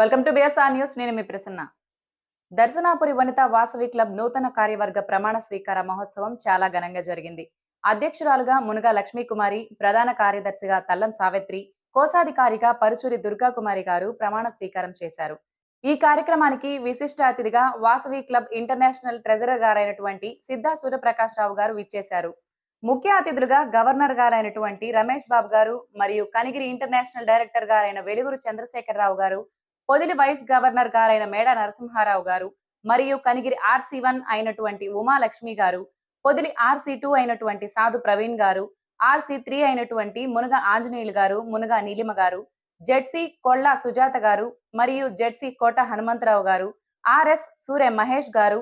Welcome to BSR news. నేను మీ Prasanna. Darshanapuri Vanitha Vasavi club నూతన కార్యవర్గ ప్రమాణ స్వీకార మహోత్సవం చాలా ఘనంగా జరిగింది. అధ్యక్షురాలుగా మునుగా లక్ష్మీకుమారి ప్రధాన కార్యదర్శిగా తల్లం సావిత్రి కోశాధికారిగా పరుచూరి దుర్గాకుమారి గారు ప్రమాణ స్వీకారం చేశారు. ఈ కార్యక్రమానికి విశిష్ట అతిథిగా వాసవి క్లబ్ ఇంటర్నేషనల్ ట్రెజరర్ గారైనటువంటి సిద్ధా సూర్యప్రకాష్ రావు గారు విచ్చేశారు. ముఖ్య అతిథులుగా గవర్నర్ గారైనటువంటి రమేష్ బాబు గారు మరియు కనిగిరి ఇంటర్నేషనల్ డైరెక్టర్ గారైన వెలుగురు చంద్రశేఖరరావు గారు పొదిలి వైస్ గవర్నర్ గారైన మేడ నరసింహారావు గారు మరియు కనిగిరి ఆర్సీ వన్ అయినటువంటి ఉమాలక్ష్మి గారు పొదిలి ఆర్సీ టూ అయినటువంటి సాధు ప్రవీణ్ గారు ఆర్సీ త్రీ అయినటువంటి మునగ ఆంజనేయులు గారు మునగ నీలిమ గారు జెడ్సీ కొళ్ళ సుజాత గారు మరియు జెడ్సీ కోట హనుమంతరావు గారు ఆర్ఎస్ సూర్య మహేష్ గారు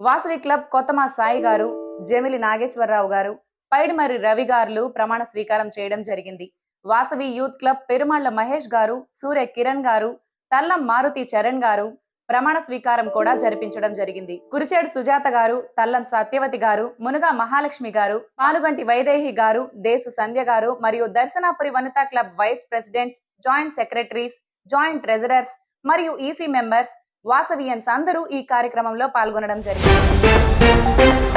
వాసవి క్లబ్ కొత్తమా సాయి గారు జమిలి నాగేశ్వరరావు గారు పైడిమర్రి రవి గారులు ప్రమాణ స్వీకారం చేయడం జరిగింది. వాసవి యూత్ క్లబ్ పెరుమాళ్ళ మహేష్ గారు సూర్య కిరణ్ గారు తల్లం మారుతి చరణ్ గారు ప్రమాణ స్వీకారం కూడా జరిపించడం జరిగింది. కురిచేడు సుజాత గారు తల్లం సత్యవతి గారు మునుగా మహాలక్ష్మి గారు పాలుగంటి వైదేహి గారు దేశు సంధ్య గారు మరియు Darshanapuri Vanitha club vice presidents joint secretaries joint treasurers మరియు ఈసీ మెంబర్స్ వాసవియన్స్ అందరూ ఈ కార్యక్రమంలో పాల్గొనడం జరిగింది.